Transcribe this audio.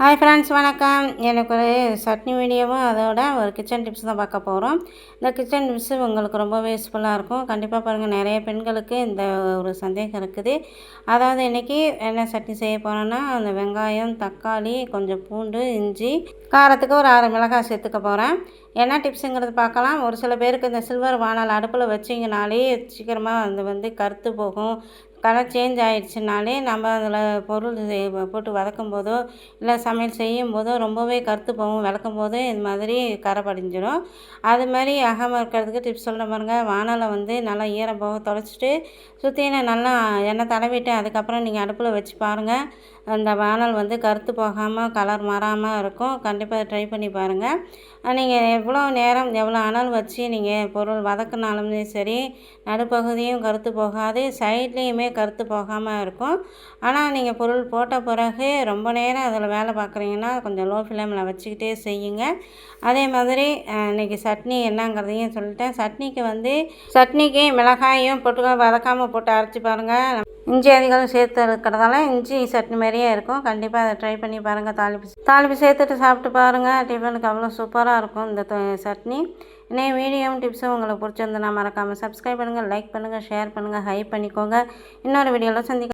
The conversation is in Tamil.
ஹாய் ஃப்ரெண்ட்ஸ் வணக்கம். எனக்கு ஒரு சட்னி வீடியோவும் அதோட ஒரு கிச்சன் டிப்ஸ் தான் பார்க்க போகிறோம் இந்த கிச்சன் டிப்ஸு உங்களுக்கு ரொம்பவே யூஸ்ஃபுல்லாக இருக்கும். கண்டிப்பாக பாருங்கள் நிறைய பெண்களுக்கு இந்த ஒரு சந்தேகம் இருக்குது. அதாவது இன்றைக்கி என்ன சட்னி செய்ய போகிறோன்னா அந்த வெங்காயம் தக்காளி கொஞ்சம் பூண்டு இஞ்சி காரத்துக்கு ஒரு ஆறு மிளகாய் சேர்த்துக்க போகிறேன் என்ன டிப்ஸுங்கிறது பார்க்கலாம். ஒரு சில பேருக்கு இந்த சில்வர் வானல் அடுப்பில் வச்சிங்கனாலே சீக்கிரமாக அது வந்து கருத்து போகும். கலர் சேஞ்ச் ஆகிடுச்சினாலே நம்ம அதில் பொருள் போட்டு வதக்கும் போதோ இல்லை சமையல் செய்யும் போதோ ரொம்பவே கருத்து போகும். விளக்கும் போதோ இது மாதிரி கரை படிஞ்சிடும் அது மாதிரி அகமாக இருக்கிறதுக்கு டிப்ஸ் சொல்கிற பாருங்கள் வானலை வந்து நல்லா ஈரம் போக தொலைச்சிட்டு சுற்றின நல்லா எண்ணெய் தடவிட்டு அதுக்கப்புறம் நீங்கள் அடுப்பில் வச்சு பாருங்கள் அந்த வானல் வந்து கருத்து போகாமல் கலர் மாறாமல் இருக்கும். கண்டிப்பாக ட்ரை பண்ணி பாருங்கள் நீங்கள் எவ்வளோ நேரம் எவ்வளோ அனல் வச்சு நீங்கள் பொருள் வதக்கினாலுமே சரி நடுப்பகுதியும் கருத்து போகாது. சைட்லேயுமே கருத்து போகாமல் இருக்கும். ஆனால் நீங்கள் பொருள் போட்ட பிறகு ரொம்ப நேரம் அதில் வேலை பார்க்குறீங்கன்னா கொஞ்சம் லோ ஃப்ளேமில் வச்சுக்கிட்டே செய்யுங்க. அதே மாதிரி இன்றைக்கி சட்னி என்னங்கிறதையும் சொல்லிட்டேன். சட்னிக்கு வந்து சட்னிக்கு மிளகாயும் போட்டு வதக்காமல் போட்டு அரைச்சி பாருங்கள் இஞ்சி அதிகம் சேர்த்து இருக்கிறதால இஞ்சி சட்னி மாதிரியே இருக்கும். கண்டிப்பாக அதை ட்ரை பண்ணி பாருங்கள் தாளிப்பு. தாளிப்பு சேர்த்துட்டு சாப்பிட்டு பாருங்கள் டிஃபனுக்கு அவ்வளோ சூப்பராக இருக்கும் இந்த சட்னி. இன்னைய வீடியோவும் டிப்ஸும் உங்களுக்கு பிடிச்சிருந்தனா மறக்காமல் சப்ஸ்கிரைப் பண்ணுங்கள் லைக் பண்ணுங்கள் ஷேர் பண்ணுங்கள் ஹை பண்ணிக்கோங்க. இன்னொரு வீடியோவில் சந்திக்க